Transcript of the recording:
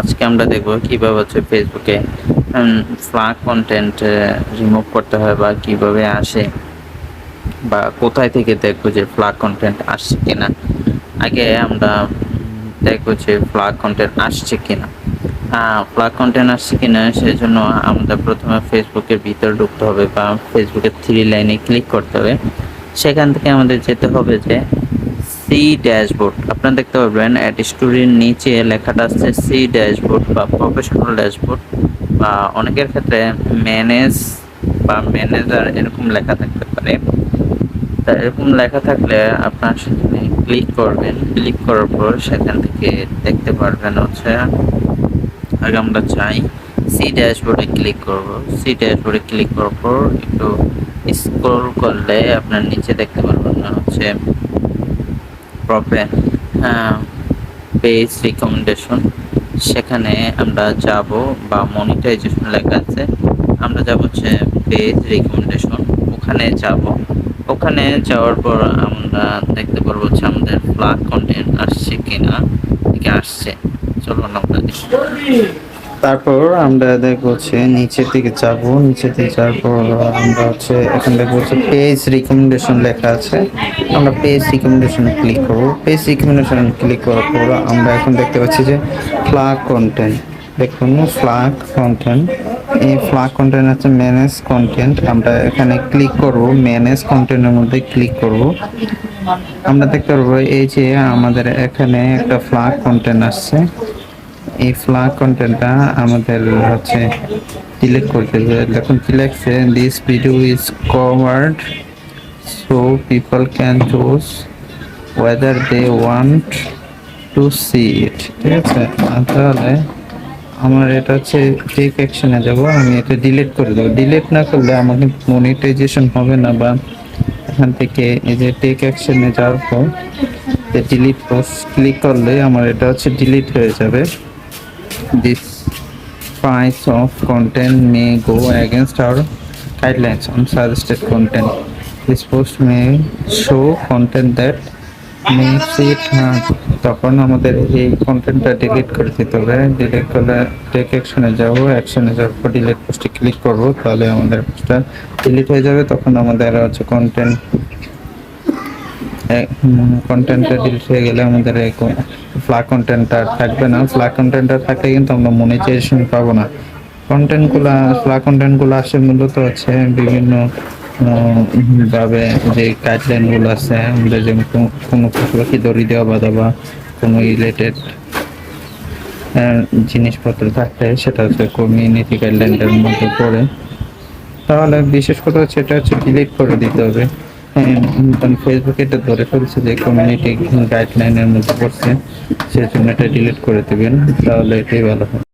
আজকে আমরা দেখব কীভাবে হচ্ছে ফেসবুকে ফ্লাগ কন্টেন্ট রিমুভ করতে হয় বা কীভাবে আসে বা কোথায় থেকে দেখব যে ফ্লাগ কন্টেন্ট আসছে কিনা। আগে আমরা দেখব যে ফ্লাগ কন্টেন্ট আসছে কিনা। ফ্লাগ কন্টেন্ট আসছে কিনা সেই জন্য আমাদের প্রথমে ফেসবুকের ভিতরে ঢুকতে হবে বা ফেসবুকের থ্রি লাইনে ক্লিক করতে হবে। সেখান থেকে আমাদের যেতে হবে যে সি ড্যাশবোর্ড। আপনারা দেখতে পারবেন অ্যাড স্টোরির নিচে লেখাটা আছে সি ড্যাশবোর্ড বা প্রফেশনাল ড্যাশবোর্ড বা অনেকের ক্ষেত্রে ম্যানেজ বা ম্যানেজার এরকম লেখা থাকতে পারে। তা এরকম লেখা থাকলে আপনার সেখানে ক্লিক করবেন। ক্লিক করার পর সেখান থেকে দেখতে পারবেন হচ্ছে, আগে আমরা চাই সি ড্যাশবোর্ডে ক্লিক করব। সি ড্যাশবোর্ডে ক্লিক করার পর একটু স্ক্রল করলে আপনার নিচে দেখতে পারবেন না হচ্ছে প্রপার পেজ রিকমেন্ডেশন সেখানে আমরা যাব বা মনিটাইজেশন লেখা আছে। আমরা যাব হচ্ছে পেজ রিকমেন্ডেশন ওখানে যাব। ওখানে যাওয়ার পর আমরা দেখতে পারব হচ্ছে আমাদের ফ্লাগ কন্টেন্ট আসছে কিনা আসছে। চলুন আমরা তারপর আমরা দেখব হচ্ছে নিচের দিকে যাব, নিচের দিকে যাওয়ার পর আমরা হচ্ছে এখন দেখব হচ্ছে পেজ রিকমেন্ডেশন লেখা আছে। আমরা পেজ রিকমেন্ডেশনে ক্লিক করব। পেজ রিকমেন্ডেশন ক্লিক করার পর আমরা এখন দেখতে পাচ্ছি যে ফ্লাগ কন্টেন্ট দেখুন ফ্লাগ কন্টেন্ট এই ফ্লাগ কন্টেন্ট হচ্ছে ম্যানেজ কন্টেন্ট আমরা এখানে ক্লিক করব ম্যানেজ কন্টেন্টের মধ্যে ক্লিক করব। আমরা দেখতে পারব এই যে আমাদের এখানে একটা ফ্লাগ কন্টেন্ট আসছে। এই ফ্লাগ কন্টেন্টটা আমাদের হচ্ছে ডিলিট করতে হবে দেখুন কি লেখছে this video is covered so people can choose whether they want to see it ঠিক আছে? তাহলে আমার এটা হচ্ছে টেক অ্যাকশনে যাব, আমি এটা ডিলিট করে দেবো। ডিলিট না করলে আমাকে মনিটাইজেশন হবে না বা এখান থেকে এই যে টেক অ্যাকশনে যাওয়ার পর ডিলিট ক্লিক করলে আমার এটা হচ্ছে ডিলিট হয়ে যাবে। This price of content may go against our guidelines on suggested content. This post may show content that makes it. তখন আমাদের এই কন্টেন্টটা ডিলিট করে দিতে হবে ডিলিট করলে টেক অ্যাকশনে যাব অ্যাকশনে যাওয়ার পর ডিলিট পোস্টে ক্লিক করব তাহলে আমাদের পোস্টটা ডিলিট হয়ে যাবে তখন আমাদের হচ্ছে কন্টেন্ট কন্টেন্টটা ডিলিট হয়ে গেলে আমাদের এই ফ্লাগ কন্টেন্টটা থাকবে না। ফ্লাগ কন্টেন্টটা থাকলে কিন্তু আমরা মনিটাইজেশন পাবো না। কন্টেন্টগুলো ফ্লাগ কন্টেন্টগুলো আসে মূলত হচ্ছে বিভিন্ন ভাবে যে গাইডলাইনগুলো আছে আমাদের যেমন কোনো- পাখি দড়ি দেওয়া বাঁধা বা কোনো রিলেটেড জিনিসপত্র থাকলে সেটা হচ্ছে কমিউনিটি গাইডলাইনের মধ্যে পড়ে। তাহলে বিশেষ কথা হচ্ছে এটা হচ্ছে ডিলিট করে দিতে হবে। হ্যাঁ ফেসবুকে এটা ধরে ফেলছে যে কমিউনিটি গাইডলাইনের মধ্যে পড়ছে সেই জন্য এটা ডিলিট করে দেবেন, তাহলে এটাই ভালো হবে